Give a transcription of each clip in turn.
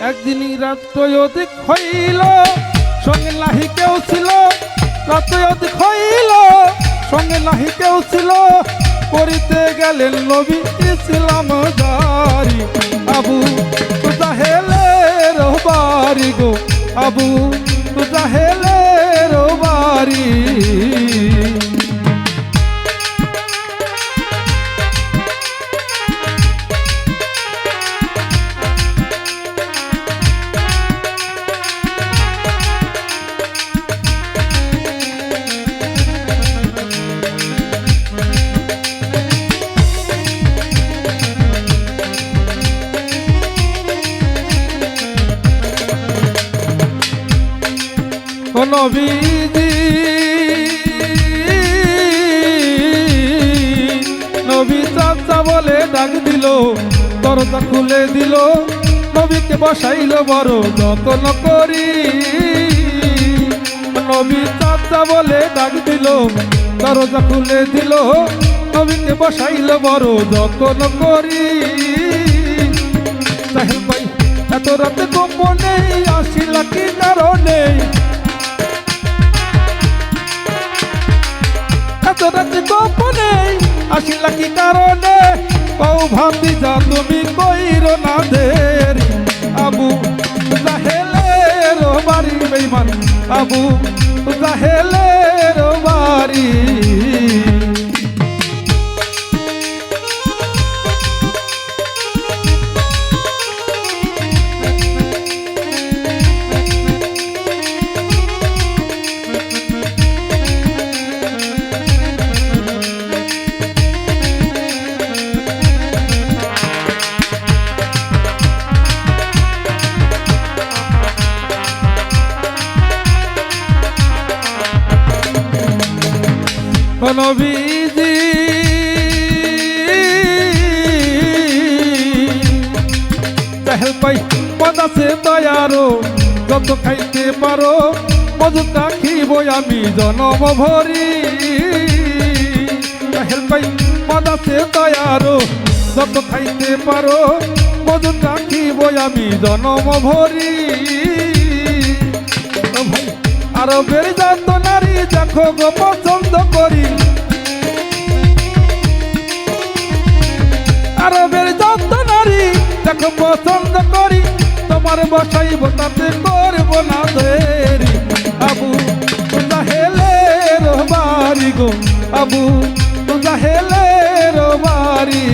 একদিনই রাত্র অধিক হইল, সঙ্গে নাহি কেউ ছিল, রাত অধিক হইল, সঙ্গে নাহি কেউ ছিল করিতে গেলেন নবী, ইসলাম আবু তাহলে রহবারি গো, আবু। নবীজি। নবী চাচা বলে ডাক দিল, দরজা খুলে দিল, নবীকে বসাইল বড় যত্ন করি। নবী চাচা বলে ডাক দিল, দরজা খুলে দিল, নবীকে বসাইল বড় যত্ন করি। সাহেব এত রাতে গোপনে আসিলা কি কারণে? কৌ যা তুমি কইর না দেরি। আবু জাহেলের বাড়ি বেইমান আবু জাহেলের বাড়ি। নবীজি চাহেল পাই, পদ আছে দয়ারো যত খাইতে পারো মধু কাখিব আমি জনম ভরি। চাহেল পাই, পদ আছে দয়ারো যত খাইতে পারো মধু কাখিব আমি জনম ভরি। ভাই আরও বেড়ে যাত নারী দেখো গো, পছন্দ করি। আরও বেড়ে যাত নারী দেখো, পছন্দ করি। তোমার বসাইব তাতে করব না দেরি। আবু জাহেলে রোবারি গো, আবু জাহেলে রোবারি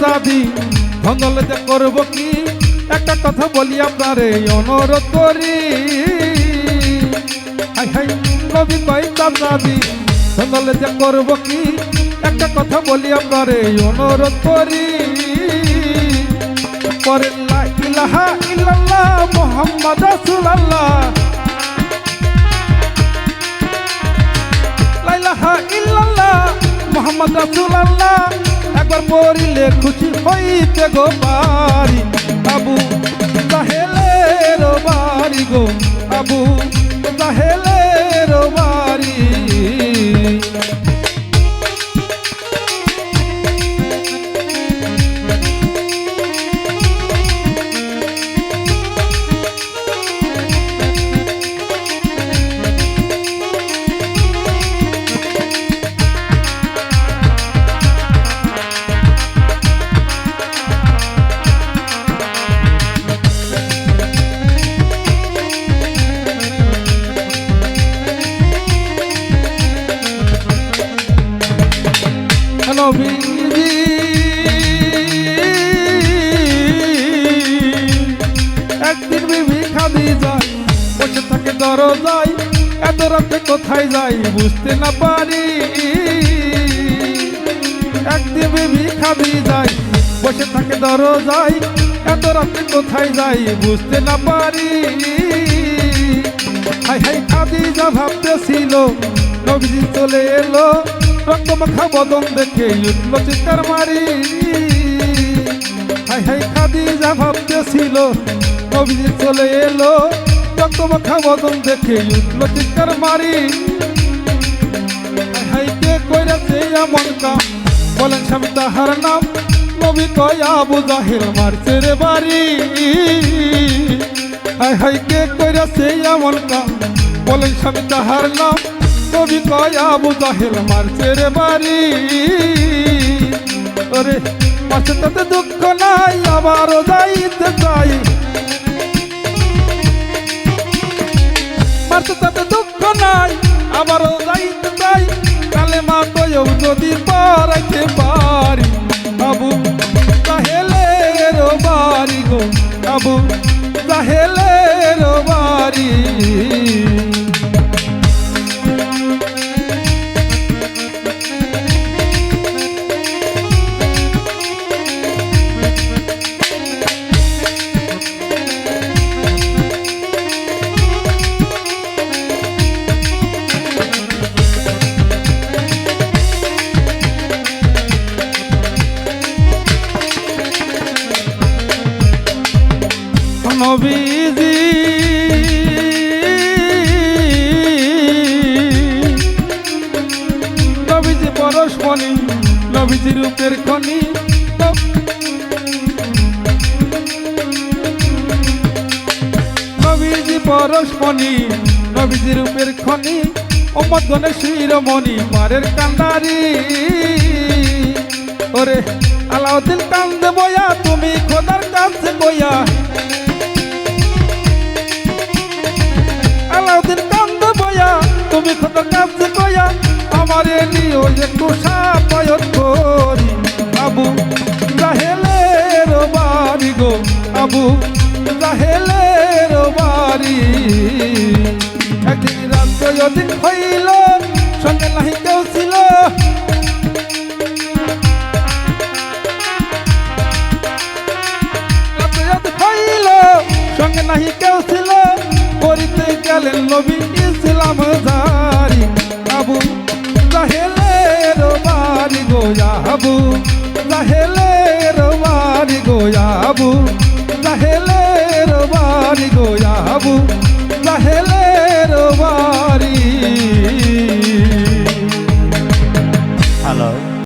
চাবি? ভঙ্গলে যে করব কি? একটা কথা বলি আপনারে অনুরোধ করি। নবী পয়সা চাবি? ভঙ্গলে যে করব কি? একটা কথা বলি আপনারে অনুরোধ করি। পরে লা ইলাহা ইল্লাল্লাহ মুহাম্মদ রাসূলুল্লাহ। লাইলাহা ইল্লাল্লাহ মোহাম্মদ রাসূলুল্লাহ। একবার পড়িলে খুশি হইতে গো পারি। আবু তাহেলের বাড়ি গো আবু তাহেলের বাড়ি। নবীজি একদিন বিবি খাদি যায়, বসে থাকে দরজায়, এত রাতে কোথায় যাই বুঝতে না পারি। একদিন বেবি খাবি যাই বসে থাকে দরজায়, এত রাতে কোথায় যাই বুঝতে না পারি। হাই হাই খাদি যা ভাবতেছিল, নবীজি চলে এলো রক্ত মাখা বদন দেখে উঠল চিৎকার মারি। হাই হাই, খাদি যা ভাবতেছিল নবীজি চলে এলো। রক্ত মাখা বদন দেখে উঠল চিৎকার মারি। হাই, কে কইরাছে এমন কাম? বলেন স্বামী তাহার নাম। নবী কয় আবু জাহিল মারছে রে বাড়ি। হাই হাই, কে কইরাছে এমন কাম? বলেন স্বামী তাহার নাম। নবী কয় আবু জাহিল মারছে রে বাড়ি। ওরে তাতে দুঃখ নাই, আবারও যাইতে চাই। তাতে দুঃখ নাই, আবারও যাইতে চাই। কালে মা কয়ও যদি পারাইতে পারি আবু তাহেলে রো বাড়ি গো আবু তাহেলে রো বাড়ি। পরশমণি নবীজি রূপের খনি। পরশমণি রূপের খনি। গনে শিরমণি পারের কান্দারি ওরে আলাউদ্দিন কান্দে বয়া তুমি খোদার কাছে বয়া আলাউদ্দিন কান্দে বয়া তুমি খোদার কাছে বয়া আমারে নিও একটু আবু জাহেলের বাড়ি। একদিন রাত্র দিন হইল, সঙ্গে নাহি কেউ ছিল। সঙ্গে নাহি কেউ ছিল। করিতে গেলেন নবী ইসলাম জারি আবু জাহেলের বাড়ি গোয়া আবু রাহেলের বাড়ি গোয়াবু রাহেলের বাড়ি গোয়াবু রাহেলের বাড়ি হ্যালো